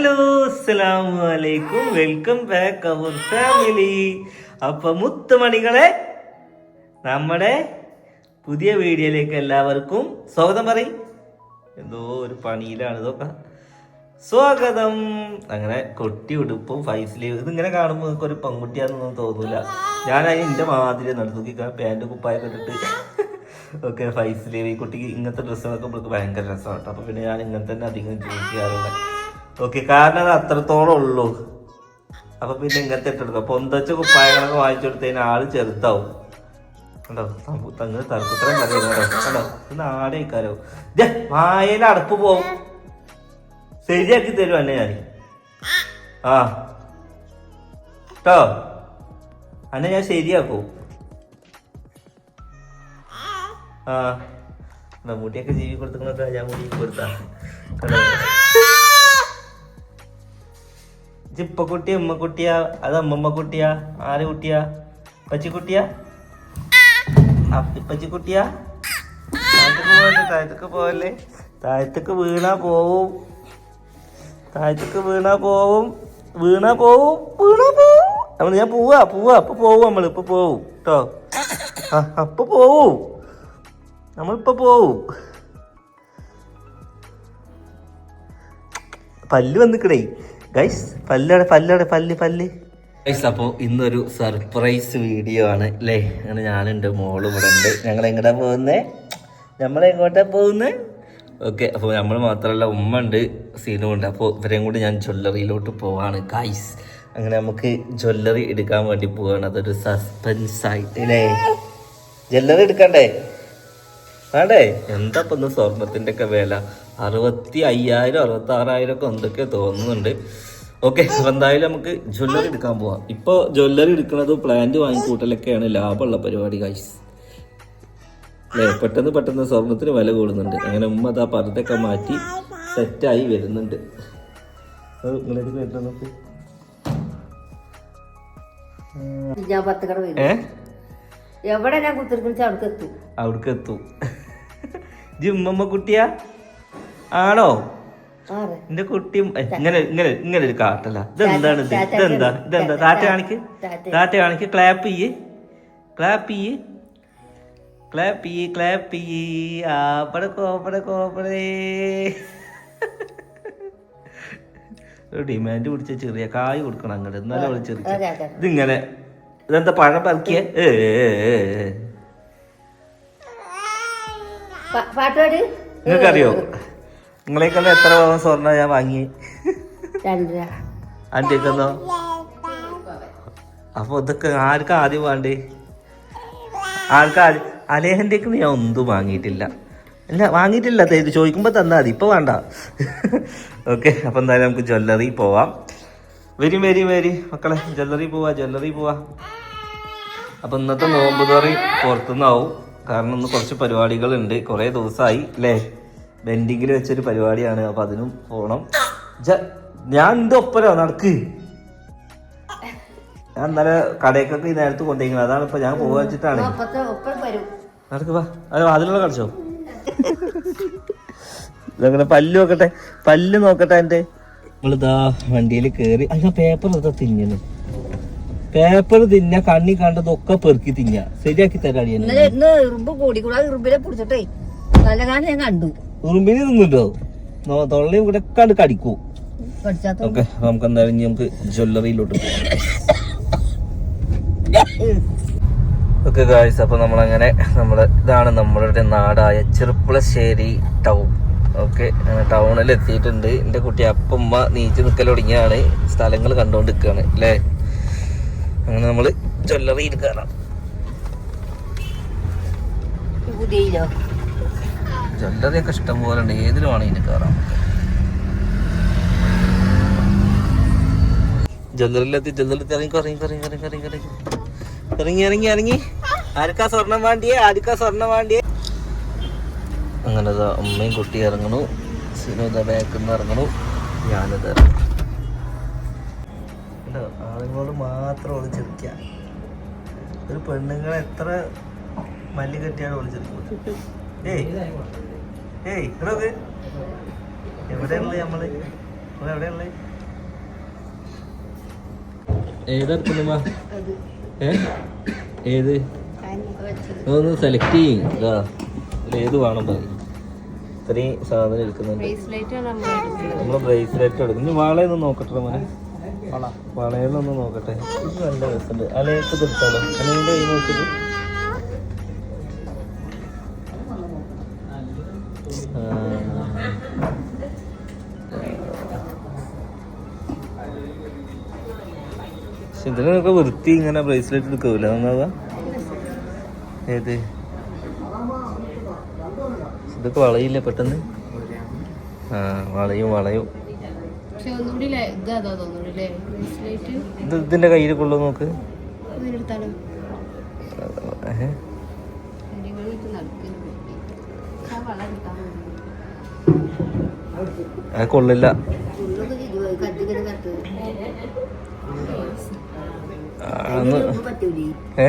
Hello അസ്സലാമു അലൈക്കും. Welcome back our family. അപ്പം മുത്തുമണികളെ നമ്മുടെ പുതിയ വീഡിയോയിലേക്ക് എല്ലാവർക്കും സ്വാഗതം പറയും. എന്തോ ഒരു പണിയിലാണ് ഇതൊക്കെ. സ്വാഗതം. അങ്ങനെ കൊട്ടി ഉടുപ്പും ഫൈസ്ലീവ് ഇതിങ്ങനെ കാണുമ്പോൾ നിങ്ങൾക്ക് ഒരു പെൺകുട്ടിയാണെന്നൊന്നും തോന്നൂല. ഞാൻ അതിന് എന്റെ മാതിരി നടത്തുക പാന്റ് കുപ്പായൊക്കെ ഇട്ടിട്ട്. ഓക്കെ ഫൈസ്ലീവ് ഈ കുട്ടിക്ക് ഇങ്ങനത്തെ ഡ്രസ്സുകളൊക്കെ നമുക്ക് ഭയങ്കര രസമാണ് അപ്പോൾ പിന്നെ ഞാൻ ഇങ്ങനെ തന്നെ അധികം ചെയ്യാറുള്ളത് ഓക്കെ കാരണം അത് അത്രത്തോളം ഉള്ളൂ. അപ്പൊ പിന്നെ ഇങ്ങനത്തെ ഇട്ടെടുക്കാം പൊന്തച്ച കുപ്പായങ്ങളൊക്കെ വാങ്ങിച്ചു കൊടുത്തതിന് ആൾ ചെറുതാവും. കണ്ടോ? കണ്ടോ? അടപ്പ് പോവും. ശരിയാക്കി തരും അന്നെ ഞാൻ ആ. കേട്ടോ അന്നെ ഞാൻ ശരിയാക്കൂ. ആ. മമ്മൂട്ടിയൊക്കെ ജീവി കൊടുത്തു ഞാൻ മുടി കൊടുത്താ. ഇപ്പൊ കുട്ടിയ ഉമ്മ കുട്ടിയാ അത് അമ്മമ്മ കുട്ടിയാ ആര് കുട്ടിയാ പച്ചിക്കുട്ടിയാ താഴത്തേക്ക് പോകല്ലേ താഴത്തേക്ക് താഴത്തേക്ക് വീണാ പോവും. താഴത്തേക്ക് വീണാ പോവും. വീണാ പോവും വീണാ പോവും. നമ്മൾ ഞാൻ പോവാ പോവാ അപ്പൊ പോവും നമ്മൾ ഇപ്പൊ പോവും കേട്ടോ അപ്പൊ പോവും. നമ്മളിപ്പോ പോവും. പല്ല് വന്നിക്കണേ. ഗൈസ് പല്ലട പല്ലട പല്ല് പല്ല്. ഗൈസ് അപ്പോൾ ഇന്നൊരു സർപ്രൈസ് വീഡിയോ ആണ് അല്ലേ അങ്ങനെ ഞാനുണ്ട് മോളും ഇവിടെ ഉണ്ട്. ഞങ്ങൾ എങ്ങോട്ടാ പോകുന്നേ? നമ്മൾ എങ്ങോട്ടാ പോകുന്നേ? ഓക്കെ അപ്പോൾ നമ്മൾ മാത്രമല്ല ഉമ്മ ഉണ്ട് സീനും ഉണ്ട്. അപ്പോൾ ഇവരെയും കൂടി ഞാൻ ജ്വല്ലറിയിലോട്ട് പോവാണ് ഗൈസ് അങ്ങനെ നമുക്ക് ജ്വല്ലറി എടുക്കാൻ വേണ്ടി പോവാണ്. അതൊരു സസ്പെൻസ് ആയിട്ട് അല്ലേ ജ്വല്ലറി എടുക്കണ്ടേ? വേണ്ടേ എന്താ ഇപ്പൊ ഇന്ന് സ്വർണത്തിന്റെ ഒക്കെ വില? അറുപത്തി അയ്യായിരം അറുപത്തി ആറായിരം ഒക്കെ എന്തൊക്കെ തോന്നുന്നുണ്ട്. ഓക്കെ അപ്പൊ എന്തായാലും നമുക്ക് ജ്വല്ലറി എടുക്കാൻ പോവാം. ഇപ്പൊ ജ്വല്ലറി എടുക്കുന്നത് പ്ലാന്റ് വാങ്ങിക്കൂട്ടലൊക്കെയാണ് ലാഭമുള്ള പരിപാടി ഗൈസ് അല്ലേ പെട്ടെന്ന് പെട്ടെന്ന് സ്വർണത്തിന് വില കൂടുന്നുണ്ട്. അങ്ങനെ ഉമ്മ അതാ പർദ്ദൊക്കെ മാറ്റി സെറ്റായി വരുന്നുണ്ട്. അത് ഞാൻ പത്ത് കട എവിടെ ഞാൻ കുത്തിരിക്കുന്ന അവിടേക്ക് എത്തും. അവിടേക്ക് എത്തും. ജിമ്മമ്മ കുട്ടിയാ? ആണോ? എന്റെ കുട്ടി ഇങ്ങനെ ഇങ്ങനെ ഇങ്ങനെ ഒരു കാട്ടല്ല. ഇതെന്താണ് ഇത്? ഇതെന്താ? ഇതെന്താ? താറ്റ കാണിക്ക്. താറ്റ കാണിക്ക്. ക്ലാപ്പ് ചെയ്യ്. ക്ലാപ്പ് ചെയ്യ്. ക്ലാപ്പ് ചെയ്യ് ക്ലാപ്പ് ചെയ്യ്. ആപ്പട കോപ്പട കോപ്പടേ ഒരു ഡിമാൻഡ് പിടിച്ച ചെറിയ കായ് കൊടുക്കണം അങ്ങോട്ട് എന്നാലും അവൾ ചെറിയ ഇതിങ്ങനെ. ഇതെന്താ പഴം പറക്കിയ ഏ. പാട്ടുപാട്? നിങ്ങൾക്കറിയോ? നിങ്ങളെക്കാളും എത്ര പവൻ സ്വർണ ഞാൻ വാങ്ങി? രണ്ടര. അപ്പൊ ഇതൊക്കെ ആർക്കും ആദ്യം വേണ്ടേ? ആർക്കാ ആദ്യം? അലേഹന്റെക്ക് ഞാൻ ഒന്നും വാങ്ങിയിട്ടില്ല. അല്ല വാങ്ങിയിട്ടില്ല ഇത് ചോദിക്കുമ്പോ തന്നാ മതി. ഇപ്പൊ വേണ്ട. ഓക്കെ അപ്പൊ എന്തായാലും നമുക്ക് ജ്വല്ലറി പോവാം. Very very very. മക്കളെ ജ്വല്ലറി പോവാ ജ്വല്ലറി പോവാ. അപ്പൊ ഇന്നത്തെ നോമ്പ് തോറി പുറത്തുനിന്നാവും കാരണം ഇന്ന് കുറച്ച് പരിപാടികളുണ്ട്. കുറേ ദിവസമായി അല്ലേ ബെൻഡിങ്ങിൽ വെച്ചൊരു പരിപാടിയാണ്. അപ്പൊ അതിനും പോണം. ഞാൻ എന്റെ ഒപ്പരോ നടക്ക്. ഞാൻ ഇന്നലെ കടയ്ക്കൊക്കെ ഈ നേരത്ത് കൊണ്ടുപോയി അതാണ് ഇപ്പൊ ഞാൻ പോകാൻ വെച്ചിട്ടാണ്. നടക്ക് വാ. അത് അതിലുള്ള കളിച്ചോ? ഇതങ്ങനെ പല്ല് നോക്കട്ടെ. പല്ല് നോക്കട്ടെ എന്റെ നമ്മളിതാ വണ്ടിയിൽ കേറി. അല്ല പേപ്പർ ഇതാ തിന്നു പേപ്പർ തിന്ന കണ്ണി കണ്ടതൊക്കെ പെറുക്കി തിന്ന. ശരിയാക്കി തരാടി ഇന്നലെ ഇന്ന് ഇറുമ്പ് കൂടി കൂടാ ഇറുമ്പിനെ പിടിച്ചിട്ടേ നല്ല കാലം ഞാൻ കണ്ടു. ഉറുമ്പിന് തിന്നുണ്ടോ നോ- തൊള്ളയും കൂടെ കണ്ട് കടിക്കൂ. ഓക്കെ നമുക്ക് എന്തായാലും ഇനി നമുക്ക് ജ്വല്ലറിയിലോട്ട് ഓക്കെ ഗായ്സ് അപ്പൊ നമ്മളങ്ങനെ നമ്മുടെ ഇതാണ് നമ്മളുടെ നാടായ ചെറുപ്പുളശ്ശേരി ടൗൺ ഓക്കെ ടൗണിൽ എത്തിയിട്ടുണ്ട്. എന്റെ കുട്ടി അപ്പമ്മ നീച്ച് നിൽക്കൽ തുടങ്ങിയാണ് സ്ഥലങ്ങൾ കണ്ടുകൊണ്ട് നിൽക്കുകയാണ് അല്ലേ? അങ്ങനെ നമ്മൾ ജ്വല്ലറിയിൽ കയറാം ജ്വല്ലറിയൊക്കെ ജ്വല്ലറി ഒക്കെ ഇഷ്ടം പോലെ ഉണ്ട് ഏതിലും ആണെങ്കിൽ കയറാം ജ്വല്ലറിയിലെത്തി. ജ്വല്ലറിലെത്തി ഇറങ്ങി ഇറങ്ങി ഇറങ്ങി ഇറങ്ങി ഇറങ്ങി ഇറങ്ങി. ഇറങ്ങി ഇറങ്ങി ഇറങ്ങി. ആർക്കാ സ്വർണം വേണ്ടിയേ? ആർക്കാ സ്വർണം വേണ്ടിയേ? അങ്ങനെ അമ്മയും കുട്ടി ഇറങ്ങണു. സിനോദ ബാക്കിൽ നിന്ന് ഇറങ്ങണു. ഞാനിത് ഇറങ്ങും. അതുങ്ങളോട് മാത്രം ഓൾ ചിരിക്കുക ഒരു പെണ്ണുങ്ങളെ എത്ര മല്ലി കെട്ടിയാണ് ഓൾ ചിരിക്കുന്നത് ഏയ് ഏയ് ഇടയ്ക്ക് എവിടെയുള്ള നമ്മൾ? ഇവിടെ എവിടെയുള്ളത്? സെലക്ട് ചെയ്യും. ഇത്രയും സാധനം എടുക്കുന്നുണ്ട്. നമ്മൾ ബ്രേസ്ലെറ്റ് എടുക്കും. ഇനി വാളയൊന്നും നോക്കട്ടെ മോനെ. വളയിലൊന്ന് നോക്കട്ടെ. ഇത് നല്ല രസമുണ്ട്. അലയൊക്കെ എടുത്താലോ അലയുടെ കൈ നോക്കിട്ട് ഇതിനൊക്കെ വൃത്തി ഇങ്ങനെ ബ്രേസ്ലെറ്റ് എടുക്കൂല ഒന്നാവാ ഏത്? ഇതൊക്കെ വളയില്ല പെട്ടെന്ന്? ആ വളയും വളയും. പക്ഷെ ഒന്നുകൂടി ഇത് ഇതിന്റെ കയ്യിൽ കൊള്ളു നോക്ക്. അത് കൊള്ളില്ല. ഏ?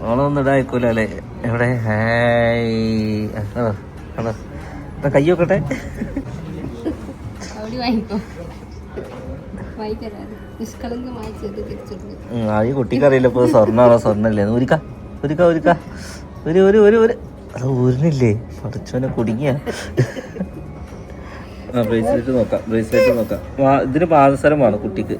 ഓളൊന്നും ഇടായിക്കൂല അല്ലേ? എവിടെ? ഹായ്. ആ, ആ ഈ കുട്ടിക്ക് അറിയില്ല ഇപ്പൊ സ്വർണാണോ സ്വർണല്ലേ ഒരുക്ക ഒരുക്ക ഒരുക്ക ഒരു ഒരു ഒരു ഒരു അത് ഊരിനില്ലേ? പഠിച്ചോനെ കുടുങ്ങിയ. ആ ബ്രേസ്ലെറ്റ് നോക്കാം ബ്രേസ്ലെറ്റ് നോക്കാം. ഇതിന് പാദസരം വേണം കുട്ടിക്ക്.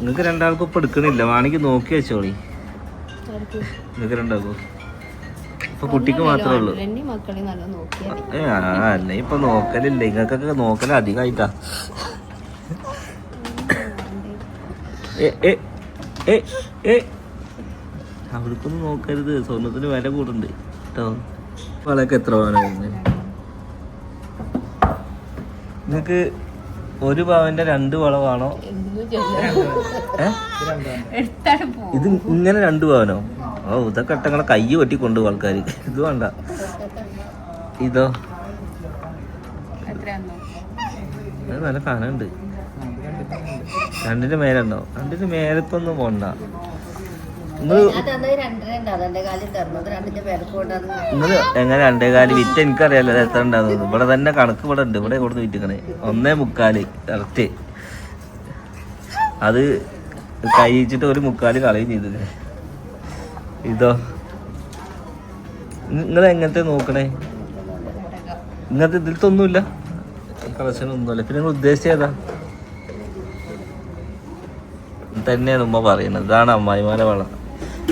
നിങ്ങൾക്ക് രണ്ടാൾക്കും ഇപ്പൊ എടുക്കണില്ല. വേണമെങ്കിൽ നോക്കി വെച്ചോളി? നിങ്ങൾക്ക് രണ്ടാൾക്കും. ഇപ്പൊ കുട്ടിക്ക് മാത്രമേ ഉള്ളൂ. അല്ല ഇപ്പൊ നോക്കലില്ല. നിങ്ങൾക്കൊക്കെ നോക്കൽ അധികമായിട്ടാ അവൾക്കൊന്നും അവിടേക്കൊന്നും നോക്കരുത്. സ്വർണത്തിന് വില കൂടുണ്ട് കേട്ടോ വളയൊക്കെ എത്ര പവനായിരുന്നു നിങ്ങക്ക് ഒരു പവന്റെ രണ്ട് വളവാണോ ഇത് ഇങ്ങനെ രണ്ട് പവനോ? ഓ ഇതൊക്കെ ഇട്ടങ്ങളെ കൈ വെട്ടി കൊണ്ടുപോകും ആൾക്കാർ ഇത് വേണ്ട. ഇതോ. നല്ല കനുണ്ട് രണ്ടിന്റെ മേലുണ്ടോ രണ്ടിന്റെ മേലത്തൊന്നും പോണ്ട. നിങ്ങൾ എങ്ങനെ രണ്ടേകാൽ വിറ്റ് എനിക്കറിയാലോ എത്ര ഉണ്ടാകുന്നത് ഇവിടെ തന്നെ കണക്ക് ഇവിടെ ഉണ്ട്. ഇവിടെ കൊടുത്ത് വിറ്റിക്കണേ. ഒന്നേ മുക്കാൽ. കറക്റ്റ്. അത് കഴിച്ചിട്ട് ഒരു മുക്കാൽ കളയും ചെയ്തത്. ഇതോ. നിങ്ങൾ എങ്ങനത്തെ നോക്കണേ? ഇങ്ങനത്തെ ഇതിലത്തൊന്നുമില്ല. കളക്ഷൻ ഒന്നുമില്ല. പിന്നെ നിങ്ങൾ ഉദ്ദേശിച്ച ഏതാ? തന്നെയാണ് ഉമ്മ പറയുന്നത്. ഇതാണ് അമ്മായിമാരെ വളം.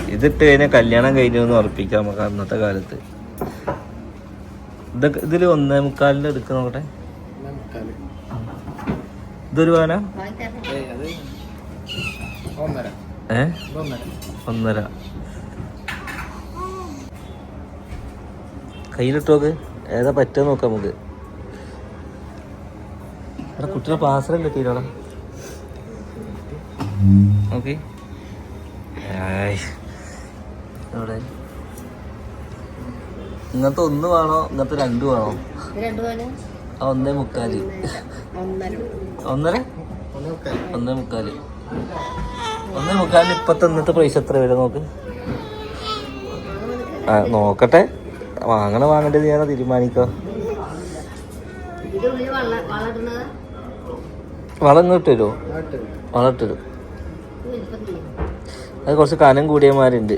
ഇതിട്ട് കഴിഞ്ഞാൽ കല്യാണം കഴിഞ്ഞു എന്ന് ഉറപ്പിക്കാം നമുക്ക് അന്നത്തെ കാലത്ത്. ഇതൊക്കെ ഇതിൽ ഒന്നേ മുക്കാലിന്റെ എടുക്കുന്ന നോക്കട്ടെ. ഇതൊരു പവന? ഏ? ഒന്നര. കയ്യിലിട്ട് നോക്ക് ഏതാ പറ്റുക നോക്കാം നമുക്ക്. എടാ കുട്ടിയുടെ പാസറല്ലേ തീരോടാ ഓക്കെ ഇങ്ങനത്തെ ഒന്ന് വേണോ? ഇങ്ങനത്തെ രണ്ട് വേണോ? ഒന്നേ മുക്കാൽ. ഒന്നര. ഒന്നേ മുക്കാൽ. ഒന്നേ മുക്കാലിന് ഇപ്പത്തെ ഇന്നത്തെ പ്രൈസ് എത്ര വരും നോക്ക്. ആ നോക്കട്ടെ. വാങ്ങണ വാങ്ങേണ്ടത് തീരുമാനിക്കോ. വളം ഇങ്ങോട്ട് വരുമോ വളം ഇട്ട് തരും വലിപ്പം ചെയ്യും അത് കുറച്ച് കനം കൂടിയമാരുണ്ട്.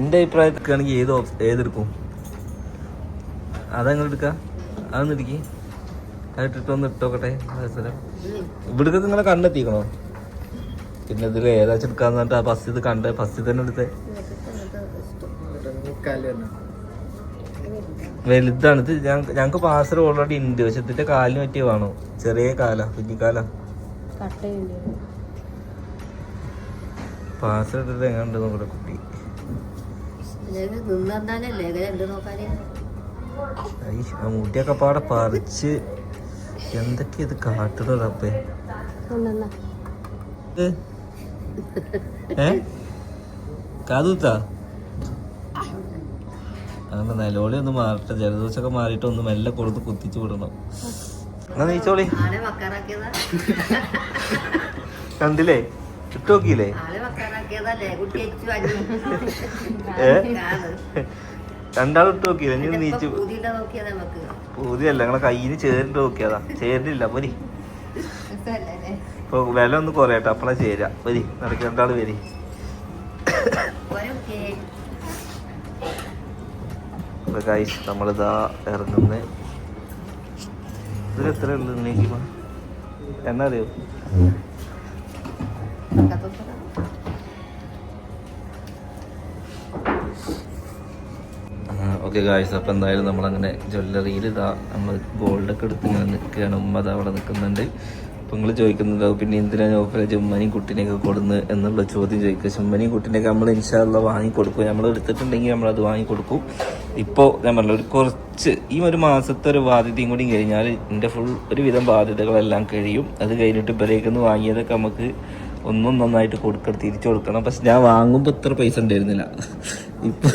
എന്റെ അഭിപ്രായത്തിലാണെങ്കിൽ ഏത് ഏതെടുക്കും? അതങ്ങനെ എടുക്കാം? അതൊന്ന് ഇടിക്ക്. അത് ഇട്ടിട്ടൊന്ന് ഇട്ടോക്കട്ടെ ഇവിടേക്കൊക്കെ നിങ്ങളെ കണ്ണെത്തിക്കണോ? പിന്നെ ഇതിൽ ഏതാച്ചെടുക്കാന്ന് പറഞ്ഞിട്ട് ആ ഫസ്റ്റ് ഇത് കണ്ട് ഫസ്റ്റ് തന്നെ എടുത്തേ. വലുതാണ്. ഇത് ഞങ്ങക്ക് പാസർ ഓൾറെഡി ഉണ്ട്. പക്ഷെ ഇതിന്റെ കാലിന് പറ്റിയ വേണോ. ചെറിയ കാല കുഞ്ഞിക്കാല പാസർ ഇട്ടിട്ട് എങ്ങനെ നോക്കട്ടെ കുട്ടി. മുടിയൊക്കെ പാടെ പറിച്ച് എന്തൊക്കെ ഇത് കാട്ടുന്ന റബ്ബേ? ഏ? കാതുത്താ അങ്ങനെ നിലവിളി ഒന്ന് മാറട്ടെ. ജലദോഷമൊക്കെ മാറിയിട്ട് ഒന്ന് മെല്ലെ കൊടുത്ത് കുത്തിച്ചു വിടണം. എന്നാ നീച്ചോളി. കണ്ടില്ലേ? ഇട്ട് നോക്കിയില്ലേ രണ്ടാൾ ഇട്ട് നോക്കിയത് ഇനി നീച്ചു പൂതിയല്ല നിങ്ങളെ ഞങ്ങളെ കയ്യിന് ചേരിട്ട് നോക്കിയതാ. ചേരില്ല പോരി. ഇപ്പൊ വില ഒന്ന് കുറയട്ടെ അപ്പളാ ചേരാ. വരി നടക്ക് രണ്ടാൾ വരി ഓരോ അപ്പൊ ഗൈസ് നമ്മളിതാ ഇറങ്ങുന്നത് ഇതിൽ എത്ര ഉള്ളു നീക്കിമ എണ്ണ അറിയോ ഓക്കെ ഗായ്സ് അപ്പം എന്തായാലും നമ്മളങ്ങനെ ജ്വല്ലറിയിൽ ഇതാ നമ്മൾ ഗോൾഡൊക്കെ എടുത്ത് ഇങ്ങനെ നിൽക്കുകയാണ് ഉമ്മ അത് അവിടെ നിൽക്കുന്നുണ്ട് അപ്പം നിങ്ങൾ ചോദിക്കുന്നുണ്ടാവും പിന്നെ എന്തിനാ ഓഫർ ചെമ്മനി കുട്ടീനെയൊക്കെ കൊടുന്ന് എന്നുള്ള ചോദ്യം ചോദിക്കുക. ചെമ്മനി കുട്ടീനെയൊക്കെ നമ്മൾ ഇൻഷാല്ല വാങ്ങിക്കൊടുക്കും. നമ്മൾ എടുത്തിട്ടുണ്ടെങ്കിൽ നമ്മൾ നമ്മളത് വാങ്ങിക്കൊടുക്കും. ഇപ്പോൾ ഞാൻ പറഞ്ഞ ഒരു കുറച്ച് ഈ ഒരു മാസത്തെ ഒരു ബാധ്യതയും കൂടി കഴിഞ്ഞാൽ എന്റെ ഫുൾ ഒരുവിധം ബാധ്യതകളെല്ലാം കഴിയും. അത് കഴിഞ്ഞിട്ട് ഇവരേക്കൊന്ന് വാങ്ങിയതൊക്കെ നമുക്ക് ഒന്നും നന്നായിട്ട് കൊടുക്കണം തിരിച്ചു കൊടുക്കണം. പക്ഷെ ഞാൻ വാങ്ങുമ്പോൾ ഇത്ര പൈസ ഉണ്ടായിരുന്നില്ല. ഇപ്പം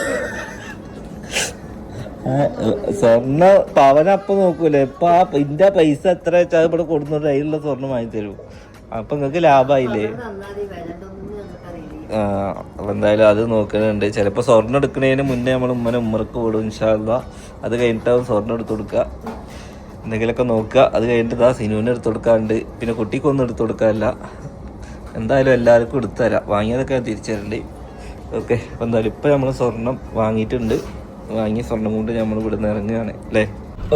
സ്വർണ പവന അപ്പൊ നോക്കൂലേ. ഇപ്പൊ ആ ഇന്റെ പൈസ എത്ര വെച്ചാൽ ഇവിടെ കൊടുക്കുന്നുണ്ട്? അതിലുള്ള സ്വർണം വാങ്ങി തരൂ. അപ്പൊ നിങ്ങക്ക് ലാഭായില്ലേ? ആ അപ്പൊ എന്തായാലും അത് നോക്കുന്നുണ്ട് ചിലപ്പോ സ്വർണം എടുക്കുന്നതിന് മുന്നേ നമ്മൾ ഉമ്മനെ ഉമ്മർക്ക് വിടും ഇൻഷാല്ല അത് കഴിഞ്ഞിട്ടാവും സ്വർണം എടുത്തു കൊടുക്കുക എന്തെങ്കിലുമൊക്കെ നോക്കുക അത് കഴിഞ്ഞിട്ട് ആ സിനുവിന് എടുത്തു കൊടുക്കാറുണ്ട് പിന്നെ കുട്ടിക്കൊന്നും എടുത്തു കൊടുക്കാറില്ല എന്തായാലും എല്ലാവർക്കും എടുത്തു തരാം. വാങ്ങിയതൊക്കെ തിരിച്ചു തരണ്ട്. ഓക്കെ. അപ്പം എന്തായാലും ഇപ്പം നമ്മൾ സ്വർണം വാങ്ങിയിട്ടുണ്ട്. വാങ്ങിയ സ്വർണം കൊണ്ട് നമ്മൾ ഇവിടുന്ന് ഇറങ്ങുകയാണ് അല്ലേ?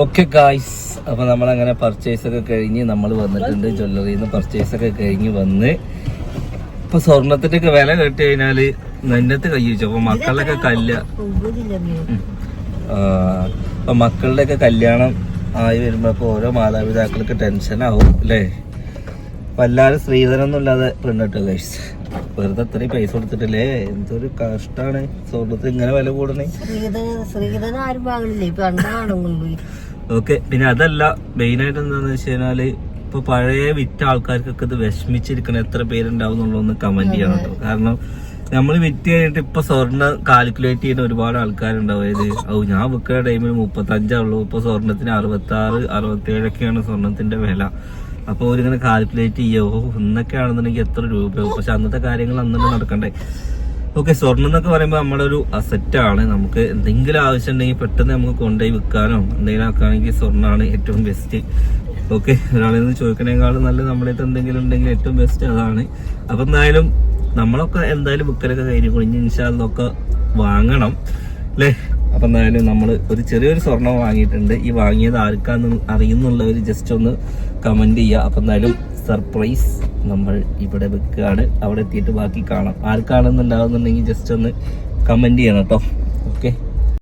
ഓക്കെ ഗായ്സ് അപ്പോൾ നമ്മളങ്ങനെ പർച്ചേസ് ഒക്കെ കഴിഞ്ഞ് നമ്മൾ വന്നിട്ടുണ്ട്. ജ്വല്ലറിയിൽ നിന്ന് പർച്ചേസ് ഒക്കെ കഴിഞ്ഞ് വന്ന് ഇപ്പൊ സ്വർണത്തിന്റെ ഒക്കെ വില കേട്ടി കഴിഞ്ഞാൽ നെന്നത്ത് കൈ വെച്ചു. അപ്പൊ മക്കളുടെ കല്യ ആ, അപ്പൊ മക്കളുടെ ഒക്കെ കല്യാണം ആയി വരുമ്പോ ഇപ്പൊ ഓരോ മാതാപിതാക്കൾക്ക് ടെൻഷൻ ആവും അല്ലേ? അപ്പൊ എല്ലാരും സ്ത്രീധനൊന്നും ഇല്ലാതെ പെണ്ണിട്ടു കഴിച്ച് വെറുതെ അത്രയും പൈസ കൊടുത്തിട്ടില്ലേ? എന്തൊരു കഷ്ടാണ്. സ്വർണത്തിന് ഇങ്ങനെ വില കൂടണേ. ശ്രീധന ആരും വാങ്ങണില്ലേ. ഓക്കെ പിന്നെ അതല്ല മെയിനായിട്ട് എന്താന്ന് വെച്ച് കഴിഞ്ഞാൽ ഇപ്പൊ പഴയ വിറ്റ ആൾക്കാർക്കൊക്കെ ഇത് വിഷമിച്ചിരിക്കണ എത്ര പേരുണ്ടാവും എന്നുള്ളതൊന്ന് കമന്റ് ചെയ്യണം കേട്ടോ. കാരണം നമ്മൾ വിറ്റ് കഴിഞ്ഞിട്ട് ഇപ്പൊ സ്വർണം കാൽക്കുലേറ്റ് ചെയ്യുന്ന ഒരുപാട് ആൾക്കാരുണ്ടാവും. അതായത് ഓ ഞാൻ വിൽക്കുന്ന ടൈമിൽ മുപ്പത്തഞ്ചാവുള്ളൂ ഇപ്പൊ സ്വർണത്തിന് അറുപത്തി ആറ് അറുപത്തി ഏഴൊക്കെയാണ് സ്വർണത്തിന്റെ വില. അപ്പൊ അവരിങ്ങനെ കാൽക്കുലേറ്റ് ചെയ്യോ. ഇന്നൊക്കെ ആണെന്നുണ്ടെങ്കിൽ എത്ര രൂപയാവും പക്ഷെ അന്നത്തെ കാര്യങ്ങൾ അന്നെ നടക്കണ്ടേ. ഓക്കെ സ്വർണം എന്നൊക്കെ പറയുമ്പോൾ നമ്മുടെ ഒരു അസറ്റ് ആണ്. നമുക്ക് എന്തെങ്കിലും ആവശ്യം ഉണ്ടെങ്കിൽ പെട്ടെന്ന് നമുക്ക് കൊണ്ടുപോയി വിൽക്കാനോ എന്തെങ്കിലും ആക്കുകയാണെങ്കിൽ സ്വർണമാണ് ഏറ്റവും ബെസ്റ്റ് ഓക്കെ ഒരാളിൽ നിന്ന് ചോദിക്കണേക്കാളും നല്ല നമ്മുടെ അടുത്ത് എന്തെങ്കിലും ഉണ്ടെങ്കിൽ ഏറ്റവും ബെസ്റ്റ് അതാണ്. അപ്പം എന്തായാലും നമ്മളൊക്കെ എന്തായാലും ബുക്കിലൊക്കെ കഴിഞ്ഞു. കുഞ്ഞ് ഇൻഷാല്ലൊക്കെ വാങ്ങണം. അല്ലേ? അപ്പം എന്തായാലും നമ്മൾ ഒരു ചെറിയൊരു സ്വർണം വാങ്ങിയിട്ടുണ്ട്. ഈ വാങ്ങിയത് ആർക്കാന്ന് അറിയുന്നുള്ളവർ ജസ്റ്റ് ഒന്ന് കമന്റ് ചെയ്യുക അപ്പം എന്തായാലും സർപ്രൈസ് നമ്മൾ ഇവിടെ വെക്കുകയാണ് അവിടെ എത്തിയിട്ട് ബാക്കി കാണാം. ആർക്കാണെന്നുണ്ടാവുന്നുണ്ടെങ്കിൽ ജസ്റ്റ് ഒന്ന് കമന്റ് ചെയ്യണം കേട്ടോ